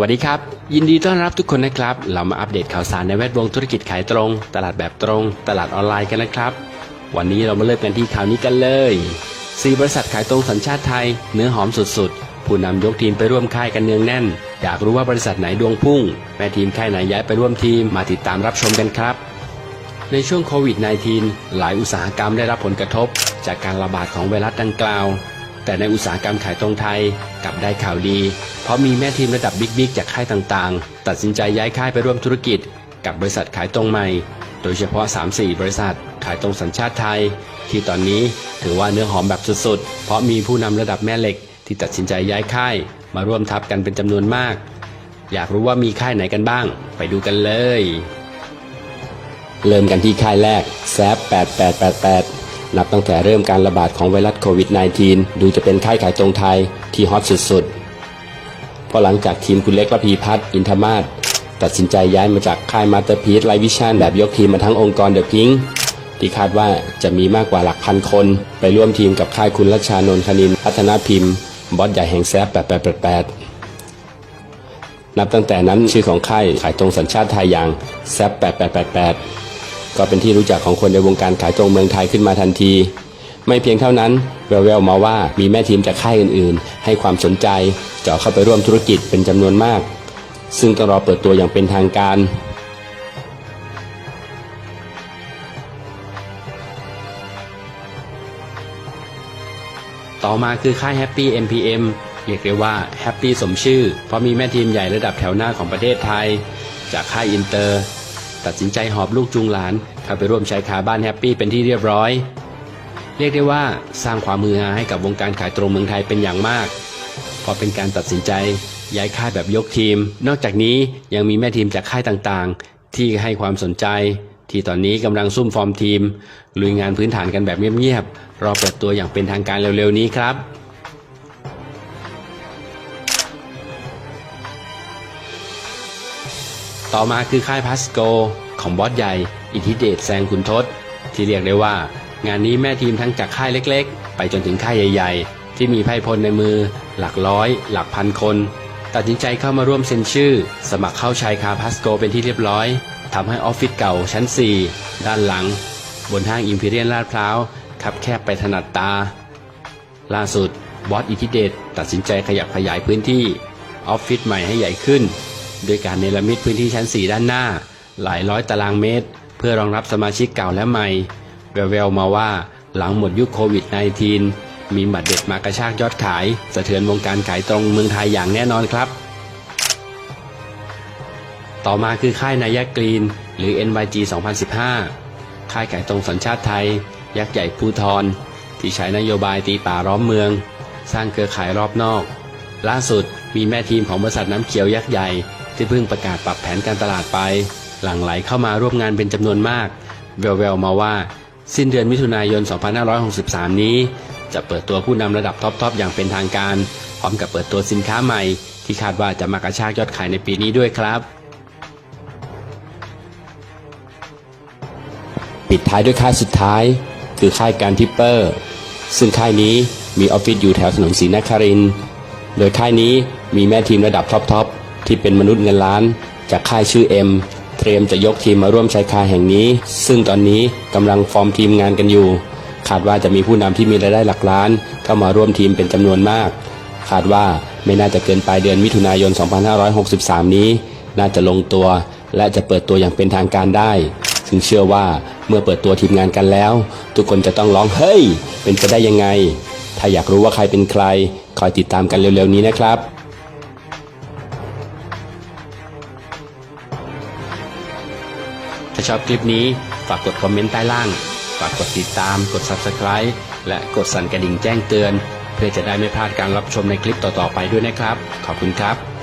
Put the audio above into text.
วัสดีครับ ยินดีต้อนรับทุกคนนะครับ เรามาอัปเดตข่าวสารในแวดวงธุรกิจขายตรง ตลาดแบบตรง ตลาดออนไลน์กันนะครับ วันนี้เรามาเริ่มกันที่ข่าวนี้กันเลยสี่บริษัทขายตรงสัญชาติไทย เนื้อหอมสุดๆ ผู้นำยกทีมไปร่วมค่ายกันเนืองแน่น อยากรู้ว่าบริษัทไหนดวงพุ่ง แม่ทีมค่ายไหนย้ายไปร่วมทีมมาติดตามรับชมกันครับ ในช่วงโควิด -19 หลายอุตสาหกรรมได้รับผลกระทบ จากการระบาดของไวรัสดังกล่าว แต่ในอุตสาหกรรมขายตรงไทยกลับได้ข่าวดี เพราะมีแม่ทีมระดับบิ๊กๆจากค่ายต่างๆ ตัดสินใจย้ายค่ายไปร่วมธุรกิจ กับบริษัทขายตรงใหม่ โดยเฉพาะ 3-4 บริษัทขายตรงสัญชาติไทย ที่ตอนนี้ถือว่าเนื้อหอมแบบสุดๆ เพราะมีผู้นำระดับแม่เหล็ก ที่ตัดสินใจย้ายค่าย มาร่วมทับกันเป็นจำนวนมาก อยากรู้ว่ามีค่ายไหนกันบ้าง ไปดูกันเลย เริ่มกันที่ค่ายแรกแซฟ8888 นับตั้งแต่เริ่มการระบาดของไวรัสโควิด -19 ดูจะเป็นค่ายขายตรงไทยที่ฮอตสุดๆ เพราะหลังจากทีมคุณเล็กระพีพัฒน์อินทมาศตัดสินใจย้ายมาจากค่ายมาสเตอร์พี e ไลวิชั่นแบบยกทีมมาทั้งองค์กรเดอะพิงที่คาดว่าจะมีมากกว่าหลักพันคน ไปร่วมทีมกับค่ายคุณรัชชานนท์คณินพัฒนาพิมพ์ บอสใหญ่แห่งแซฟ8888นับตั้งแต่นั้นชื่อของค่ายขายตรงสัญชาติไทยอย่างแซฟ8888 ก็เป็นที่รู้จักของคนในวงการขายตรงเมืองไทยขึ้นมาทันที ไม่เพียงเท่านั้น แววๆมาว่ามีแม่ทีมจากค่ายอื่นๆ ให้ความสนใจเจาะเข้าไปร่วมธุรกิจเป็นจำนวนมาก ซึ่งต้องรอเปิดตัวอย่างเป็นทางการต่อมาคือค่าย Happy MPM เรียกได้ว่า Happy สมชื่อ เพราะมีแม่ทีมใหญ่ระดับแถวหน้าของประเทศไทย จากค่ายอินเตอร์ ตัดสินใจหอบลูกจูงหลานเข้าไปร่วมใช้ขาบ้านแฮปปี้เป็นที่เรียบร้อย เรียกได้ว่าสร้างความมือฮาให้กับวงการขายตรงเมืองไทยเป็นอย่างมากพราะเป็นการตัดสินใจย้ายค่ายแบบยกทีม นอกจากนี้ยังมีแม่ทีมจากค่ายต่างๆ ที่ให้ความสนใจ ที่ตอนนี้กำลังซุ่มฟอร์มทีมลุยงานพื้นฐานกันแบบเงียบๆ รอเปิดตัวอย่างเป็นทางการเร็วๆนี้ครับต่อมาคือค่ายพัสโก ของบอสใหญ่ อิทธิเดชแซงคุณทศ ที่เรียกได้ว่า งานนี้แม่ทีมทั้งจากค่ายเล็กๆ ไปจนถึงค่ายใหญ่ๆ ที่มีไพ่พลในมือ หลักร้อย หลักพันคน ตัดสินใจเข้ามาร่วมเซ็นชื่อ สมัครเข้าชายคาพัสโกเป็นที่เรียบร้อยทำให้ออฟฟิศเก่าชั้น 4 ด้านหลัง บนห้างอิมพีเรียนลาดพร้าวคับแคบไปถนัดตา ล่าสุดบอสอิทธิเดชตัดสินใจขยับขยายพื้นที่ออฟฟิศใหม่ให้ใหญ่ขึ้น ด้วยการเนรมิตพื้นที่ชั้น 4 ด้านหน้า หลายร้อยตารางเมตร เพื่อรองรับสมาชิกเก่าและใหม่ แววๆมาว่าหลังหมดยุคโควิด -19 มีบัตรเด็ดมากระชากยอดขาย สะเทือนวงการขายตรงเมืองไทยอย่างแน่นอนครับ ต่อมาคือค่ายนายกรีน หรือ NYG 2015 ค่ายขายตรงสัญชาติไทย ยักษ์ใหญ่ภูทร ที่ใช้นโยบายตีป่าล้อมเมือง สร้างเครือข่ายรอบนอก ล่าสุดมีแม่ทีมของบริษัทน้ำเขียวยักษ์ใหญ่ที่เพิ่งประกาศปรับแผนการตลาดไป หลั่งไหลเข้ามาร่วมงานเป็นจำนวนมาก แววๆมาว่า สิ้นเดือนมิถุนายน 2563 นี้ จะเปิดตัวผู้นำระดับท็อปๆอย่างเป็นทางการ พร้อมกับเปิดตัวสินค้าใหม่ ที่คาดว่าจะมากระชากยอดขายในปีนี้ด้วยครับปิดท้ายด้วยค่ายสุดท้าย คือค่ายการทิปเปอร์ ซึ่งค่ายนี้มีออฟฟิศอยู่แถวถนนศรีนคริน โดยค่ายนี้มีแม่ทีมระดับท็อปๆที่เป็นมนุษย์เงินล้าน จากค่ายชื่อเอ็ม ตรียมจะยกทีมมาร่วมใช้คาแห่งนี้ ซึ่งตอนนี้กำลังฟอร์มทีมงานกันอยู่ คาดว่าจะมีผู้นำที่มีรายได้หลักล้าน เข้ามาร่วมทีมเป็นจำนวนมาก คาดว่าไม่น่าจะเกินปลายเดือนมิถุนายน 2563 นี้ น่าจะลงตัว และจะเปิดตัวอย่างเป็นทางการได้ซึ่งเชื่อว่าเมื่อเปิดตัวทีมงานกันแล้ว ทุกคนจะต้องร้องเฮ้ย เป็นไปได้ยังไง ถ้าอยากรู้ว่าใครเป็นใคร คอยติดตามกันเร็วๆนี้นะครับ ถ้าชอบคลิปนี้ฝากกดคอมเมนต์ใต้ล่าง ฝากกดติดตาม กด Subscribe และกดสั่นกระดิ่งแจ้งเตือน เพื่อจะได้ไม่พลาดการรับชมในคลิปต่อๆไปด้วยนะครับ ขอบคุณครับ